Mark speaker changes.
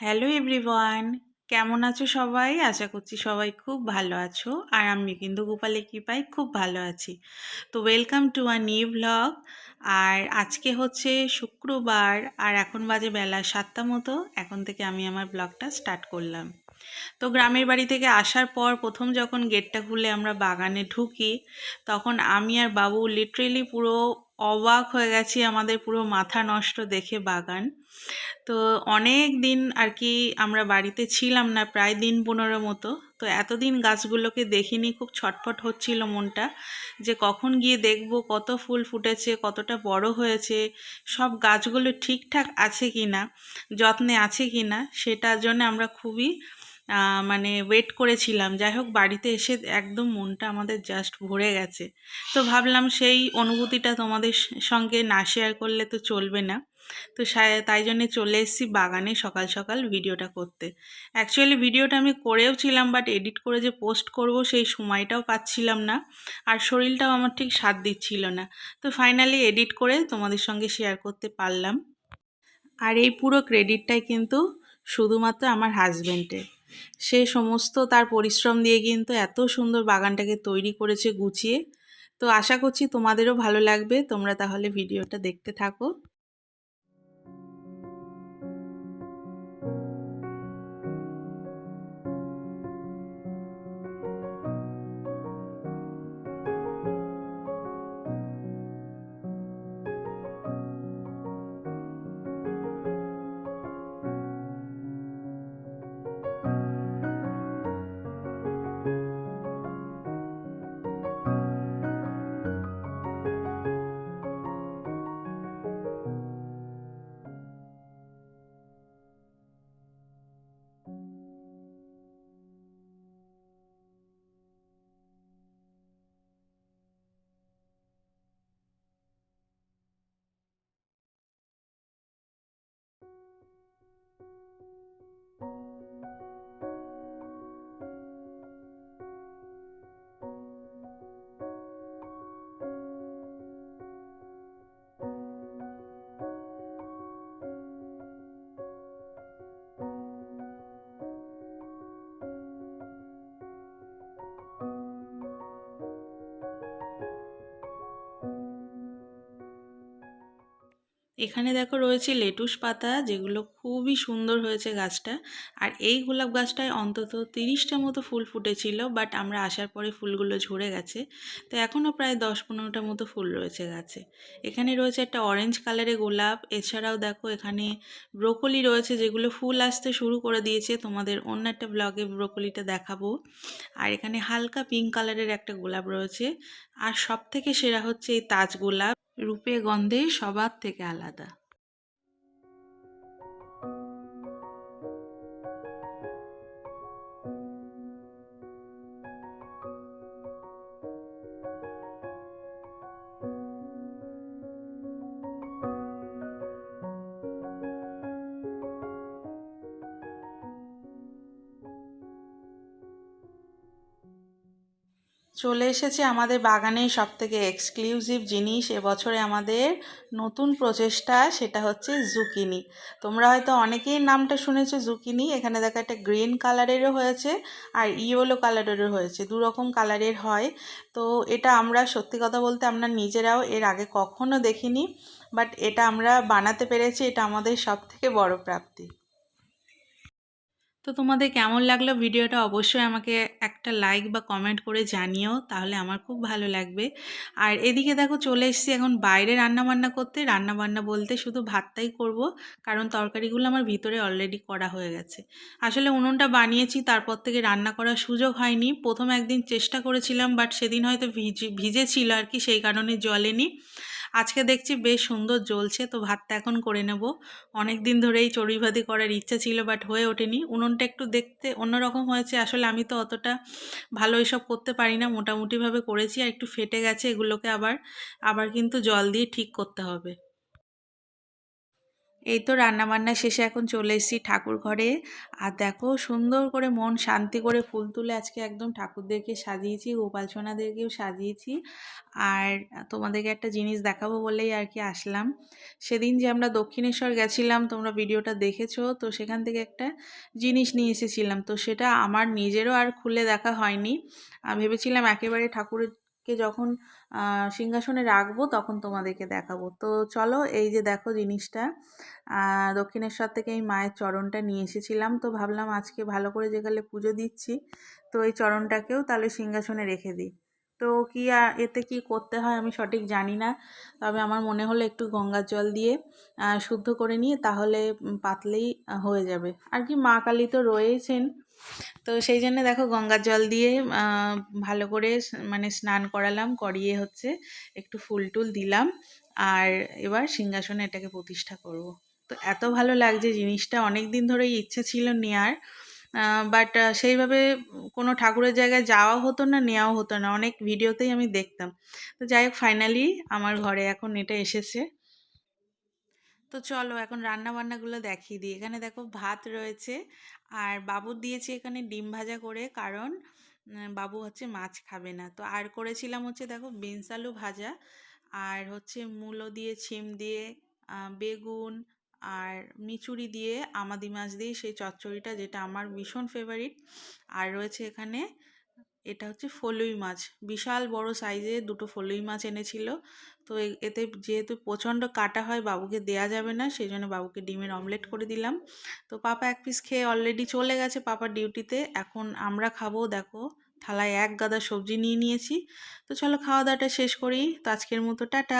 Speaker 1: Hello everyone কেমন আছো সবাই? আশা করছি সবাই খুব ভালো আছো, আর আমি কিন্তু গোপালে কৃপায় খুব ভালো আছি। তো welcome to a new blog আর আজকে হচ্ছে শুক্রবার, আর এখন বাজে বেলা সাতটা মতো। এখন থেকে আমি আমার ব্লগটা স্টার্ট করলাম। তো গ্রামের বাড়ি থেকে আসার পর প্রথম যখন গেটটা খুলে আমরা বাগানে ঢুকি, তখন আমি আর বাবু লিটারেলি পুরো অবাক হয়ে গেছি, আমাদের পুরো মাথা নষ্ট দেখে বাগান। তো অনেক দিন আর কি আমরা বাড়িতে ছিলাম না, প্রায় দিন পনেরো মতো। তো এতদিন গাছগুলোকে দেখিনি, খুব ছটফট হচ্ছিল মনটা যে কখন গিয়ে দেখব, কত ফুল ফুটেছে, কতটা বড় হয়েছে, সব গাছগুলো ঠিকঠাক আছে কি না যত্নে আছে কি না সেটার জন্য আমরা খুবই মানে ওয়েট করেছিলাম। যাই হোক বাড়িতে এসে একদম মনটা আমাদের জাস্ট ভরে গেছে। তো ভাবলাম সেই অনুভূতিটা তোমাদের সঙ্গে না শেয়ার করলে তো চলবে না। তো তাই জন্য চলে এসেছি বাগানে সকাল সকাল ভিডিওটা করতে। অ্যাকচুয়ালি ভিডিওটা আমি করেও ছিলাম বাট এডিট করে যে পোস্ট করব সেই সময়টাও পাচ্ছিলাম না। আর শরীরটাও আমার ঠিক সাথ দিচ্ছিল না। তো ফাইনালি এডিট করে তোমাদের সঙ্গে শেয়ার করতে পারলাম। আর এই পুরো ক্রেডিটটাই কিন্তু শুধুমাত্র আমার হাজব্যান্ডের সে সমস্ত তার পরিশ্রম দিয়ে কিন্তু এত সুন্দর বাগানটাকে তৈরি করেছে গুছিয়ে। তো আশা করছি তোমাদেরও ভালো লাগবে। তোমরা তাহলে ভিডিওটা দেখতে থাকো। এখানে দেখো রয়েছে লেটুস পাতা, যেগুলো খুবই সুন্দর হয়েছে গাছটা। আর এই গোলাপ গাছটায় অন্তত তিরিশটা মতো ফুল ফুটেছিল, বাট আমরা আসার পরে ফুলগুলো ঝরে গেছে। তো এখনও প্রায় দশ পনেরোটা মতো ফুল রয়েছে গাছে। এখানে রয়েছে একটা অরেঞ্জ কালারের গোলাপ। এছাড়াও দেখো এখানে ব্রোকলি রয়েছে, যেগুলো ফুল আসতে শুরু করে দিয়েছে। তোমাদের অন্য একটা ব্লগে ব্রোকলিটা দেখাবো। আর এখানে হালকা পিঙ্ক কালারের একটা গোলাপ রয়েছে। আর সব থেকে সেরা হচ্ছে এই তাজ গোলাপ। রূপে গন্ধে সবার থেকে আলাদা। চলে এসেছে আমাদের বাগানের সব থেকে এক্সক্লুসিভ জিনিস এবছরে আমাদের নতুন প্রচেষ্টা সেটা হচ্ছে জুকিনি তোমরা হয়তো অনেকেই নামটা শুনেছো জুকিনি এখানে দেখো একটা গ্রিন কালারেরও হয়েছে আর ইয়েলো কালারেরও হয়েছে দু রকম কালারের হয়। তো এটা আমরা সত্যি কথা বলতে আমরা নিজেরাও এর আগে কখনো দেখিনি বাট এটা আমরা বানাতে পেরেছি, এটা আমাদের সব থেকে বড় প্রাপ্তি। তো তোমাদের কেমন লাগল ভিডিওটা অবশ্যই আমাকে একটা লাইক বা কমেন্ট করে জানিও, তাহলে আমার খুব ভালো লাগবে। আর এদিকে দেখো চলে এসেছি এখন বাইরে রান্না বান্না করতে। রান্না বান্না বলতে শুধু ভাতটাই করব, কারণ তরকারিগুলো আমার ভিতরে অলরেডি করা হয়ে গেছে। আসলে উনুনটা বানিয়েছি, তারপর থেকে রান্না করার সুযোগ হয়নি। প্রথম একদিন চেষ্টা করেছিলাম বাট সেদিন হয়তো ভিজে, ভিজেছিল আর কি, সেই কারণে জলেনি আজকে দেখছি বেশ সুন্দর জ্বলছে, তো ভাতটা এখন করে নেব। অনেক দিন ধরেই চড়ুই ভাতি করার ইচ্ছা ছিল বাট হয়ে ওঠেনি। উনুনটা একটু দেখতে অন্যরকম হয়েছে, আসলে আমি তো অতটা ভালো এসব করতে পারি না। মোটামুটিভাবে করেছি, আর একটু ফেটে গেছে, এগুলোকে আবার আবার কিন্তু জল দিয়ে ঠিক করতে হবে। এই তো রান্নাবান্না শেষে এখন চলে এসেছি ঠাকুর ঘরে। আর দেখো সুন্দর করে মন শান্তি করে ফুল তুলে আজকে একদম ঠাকুরদেরকে সাজিয়েছি গোপাল সোনাদেরকেও সাজিয়েছি। আর তোমাদেরকে একটা জিনিস দেখাবো বলেই আর কি আসলাম। সেদিন যে আমরা দক্ষিণেশ্বর গেছিলাম, তোমরা ভিডিওটা দেখেছ, তো সেখান থেকে একটা জিনিস নিয়ে এসেছিলাম। তো সেটা আমার নিজেরও আর খুলে দেখা হয়নি। ভেবেছিলাম একেবারে ঠাকুরকে যখন সিংহাসনে রাখব তখন তোমাদেরকে দেখাবো। তো চলো এই যে দেখো জিনিসটা দক্ষিণেশ্বর থেকে এই মায়ের চরণটা নিয়ে এসেছিলাম। তো ভাবলাম আজকে ভালো করে যেখানে পুজো দিচ্ছি, তো এই চরণটাকেও তাহলে সিংহাসনে রেখে দিই। তো কি এতে কি করতে হয় আমি সঠিক জানি না। তবে আমার মনে হলো একটু গঙ্গার জল দিয়ে শুদ্ধ করে নিয়ে তাহলে পাতলেই হয়ে যাবে। আর কি মা কালী তো রয়েছেন। তো সেই জন্য দেখো গঙ্গার জল দিয়ে ভালো করে মানে স্নান করালাম, করিয়ে হচ্ছে একটু ফুল টুল দিলাম আর এবার সিংহাসনে এটাকে প্রতিষ্ঠা করব। তো এত ভালো লাগছে জিনিসটা অনেক দিন ধরেই ইচ্ছে ছিল নেওয়ার বাট সেইভাবে কোনো ঠাকুরের জায়গায় যাওয়া হতো না নেওয়াও হতো না। অনেক ভিডিওতেই আমি দেখতাম। তো যাই হোক ফাইনালি আমার ঘরে এখন এটা এসেছে। তো চলো এখন রান্না বান্নাগুলো দেখিয়ে দিই। এখানে দেখো ভাত রয়েছে আর বাবু দিয়েছে এখানে ডিম ভাজা করে কারণ বাবু হচ্ছে মাছ খাবে না। তো আর করেছিলাম হচ্ছে দেখো বিনস আলু ভাজা আর হচ্ছে মূলো দিয়ে, ছিম দিয়ে বেগুন আর মিচুরি দিয়ে, আমাদি মাছ দিয়ে সেই চচ্চড়িটা যেটা আমার ভীষণ ফেভারিট আর রয়েছে এখানে এটা হচ্ছে ফলুই মাছ। বিশাল বড় সাইজে দুটো ফলুই মাছ এনেছিল। তো এতে যেহেতু প্রচণ্ড কাটা হয়, বাবুকে দেয়া যাবে না সেই জন্য বাবুকে ডিমের অমলেট করে দিলাম। তো পাপা এক পিস খেয়ে অলরেডি চলে গেছে পাপার ডিউটিতে এখন আমরা খাব, দেখো, থালায় এক গাদা সবজি নিয়ে নিয়েছি। তো চলো খাওয়া দাওয়াটা শেষ করি। তো আজকের মতো, টাটা।